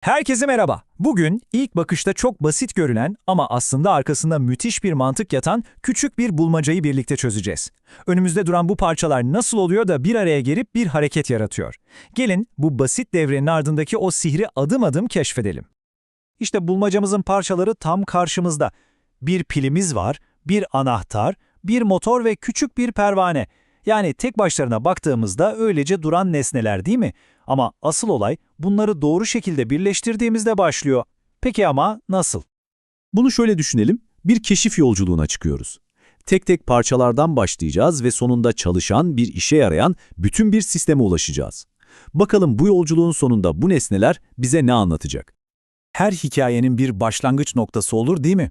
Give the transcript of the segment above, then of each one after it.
Herkese merhaba. Bugün ilk bakışta çok basit görünen ama aslında arkasında müthiş bir mantık yatan küçük bir bulmacayı birlikte çözeceğiz. Önümüzde duran bu parçalar nasıl oluyor da bir araya gelip bir hareket yaratıyor? Gelin bu basit devrenin ardındaki o sihri adım adım keşfedelim. İşte bulmacamızın parçaları tam karşımızda. Bir pilimiz var, bir anahtar, bir motor ve küçük bir pervane. Yani tek başlarına baktığımızda öylece duran nesneler değil mi? Ama asıl olay bunları doğru şekilde birleştirdiğimizde başlıyor. Peki ama nasıl? Bunu şöyle düşünelim, bir keşif yolculuğuna çıkıyoruz. Tek tek parçalardan başlayacağız ve sonunda çalışan, bir işe yarayan bütün bir sisteme ulaşacağız. Bakalım bu yolculuğun sonunda bu nesneler bize ne anlatacak? Her hikayenin bir başlangıç noktası olur değil mi?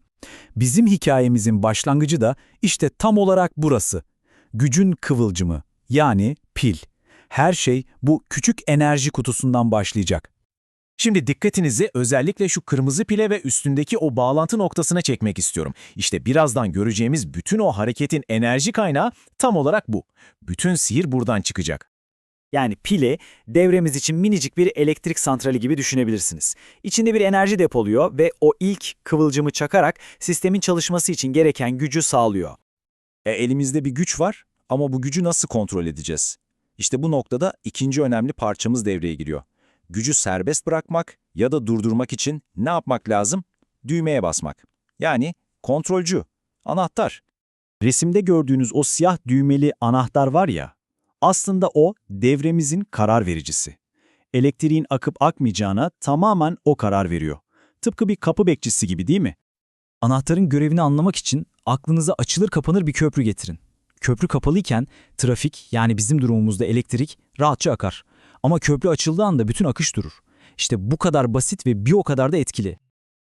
Bizim hikayemizin başlangıcı da işte tam olarak burası. Gücün kıvılcımı, yani pil. Her şey bu küçük enerji kutusundan başlayacak. Şimdi dikkatinizi özellikle şu kırmızı pile ve üstündeki o bağlantı noktasına çekmek istiyorum. İşte birazdan göreceğimiz bütün o hareketin enerji kaynağı tam olarak bu. Bütün sihir buradan çıkacak. Yani pile devremiz için minicik bir elektrik santrali gibi düşünebilirsiniz. İçinde bir enerji depoluyor ve o ilk kıvılcımı çakarak sistemin çalışması için gereken gücü sağlıyor. E, elimizde bir güç var ama bu gücü nasıl kontrol edeceğiz? İşte bu noktada ikinci önemli parçamız devreye giriyor. Gücü serbest bırakmak ya da durdurmak için ne yapmak lazım? Düğmeye basmak. Yani kontrolcü, anahtar. Resimde gördüğünüz o siyah düğmeli anahtar var ya, aslında o devremizin karar vericisi. Elektriğin akıp akmayacağına tamamen o karar veriyor. Tıpkı bir kapı bekçisi gibi değil mi? Anahtarın görevini anlamak için aklınıza açılır kapanır bir köprü getirin. Köprü kapalıyken trafik yani bizim durumumuzda elektrik rahatça akar. Ama köprü açıldığı anda bütün akış durur. İşte bu kadar basit ve bir o kadar da etkili.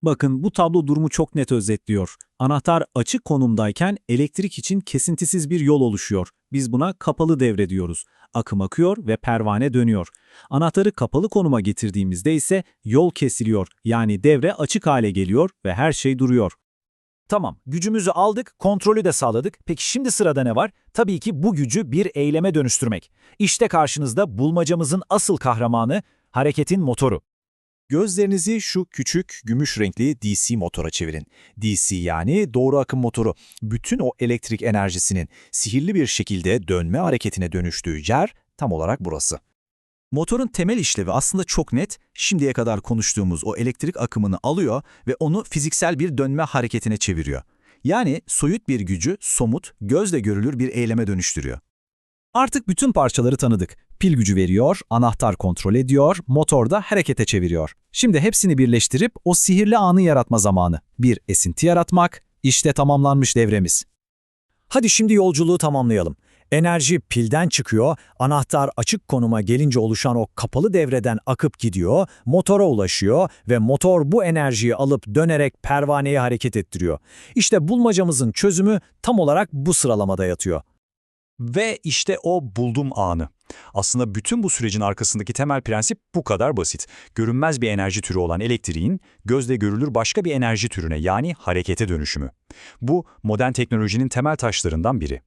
Bakın bu tablo durumu çok net özetliyor. Anahtar açık konumdayken elektrik için kesintisiz bir yol oluşuyor. Biz buna kapalı devre diyoruz. Akım akıyor ve pervane dönüyor. Anahtarı kapalı konuma getirdiğimizde ise yol kesiliyor. Yani devre açık hale geliyor ve her şey duruyor. Tamam, gücümüzü aldık, kontrolü de sağladık. Peki şimdi sırada ne var? Tabii ki bu gücü bir eyleme dönüştürmek. İşte karşınızda bulmacamızın asıl kahramanı, hareketin motoru. Gözlerinizi şu küçük gümüş renkli DC motora çevirin. DC yani doğru akım motoru. Bütün o elektrik enerjisinin sihirli bir şekilde dönme hareketine dönüştüğü yer tam olarak burası. Motorun temel işlevi aslında çok net, şimdiye kadar konuştuğumuz o elektrik akımını alıyor ve onu fiziksel bir dönme hareketine çeviriyor. Yani soyut bir gücü somut, gözle görülür bir eyleme dönüştürüyor. Artık bütün parçaları tanıdık. Pil gücü veriyor, anahtar kontrol ediyor, motor da harekete çeviriyor. Şimdi hepsini birleştirip o sihirli anı yaratma zamanı. Bir esinti yaratmak, işte tamamlanmış devremiz. Hadi şimdi yolculuğu tamamlayalım. Enerji pilden çıkıyor, anahtar açık konuma gelince oluşan o kapalı devreden akıp gidiyor, motora ulaşıyor ve motor bu enerjiyi alıp dönerek pervaneyi hareket ettiriyor. İşte bulmacamızın çözümü tam olarak bu sıralamada yatıyor. Ve işte o buldum anı. Aslında bütün bu sürecin arkasındaki temel prensip bu kadar basit. Görünmez bir enerji türü olan elektriğin gözle görülür başka bir enerji türüne yani harekete dönüşümü. Bu modern teknolojinin temel taşlarından biri.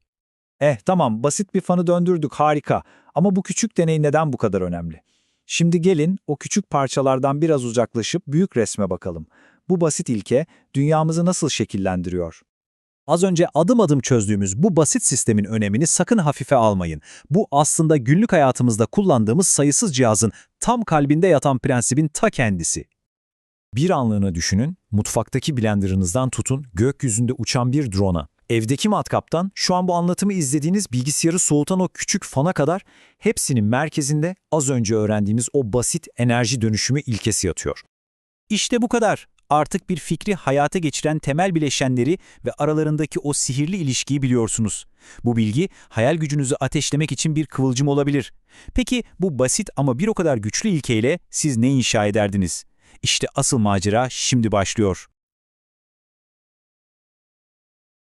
Eh tamam basit bir fanı döndürdük harika ama bu küçük deney neden bu kadar önemli? Şimdi gelin o küçük parçalardan biraz uzaklaşıp büyük resme bakalım. Bu basit ilke dünyamızı nasıl şekillendiriyor? Az önce adım adım çözdüğümüz bu basit sistemin önemini sakın hafife almayın. Bu aslında günlük hayatımızda kullandığımız sayısız cihazın tam kalbinde yatan prensibin ta kendisi. Bir anlığına düşünün, mutfaktaki blenderınızdan tutun, gökyüzünde uçan bir drone'a. Evdeki matkaptan şu an bu anlatımı izlediğiniz bilgisayarı soğutan o küçük fana kadar hepsinin merkezinde az önce öğrendiğimiz o basit enerji dönüşümü ilkesi yatıyor. İşte bu kadar. Artık bir fikri hayata geçiren temel bileşenleri ve aralarındaki o sihirli ilişkiyi biliyorsunuz. Bu bilgi hayal gücünüzü ateşlemek için bir kıvılcım olabilir. Peki bu basit ama bir o kadar güçlü ilkeyle siz ne inşa ederdiniz? İşte asıl macera şimdi başlıyor.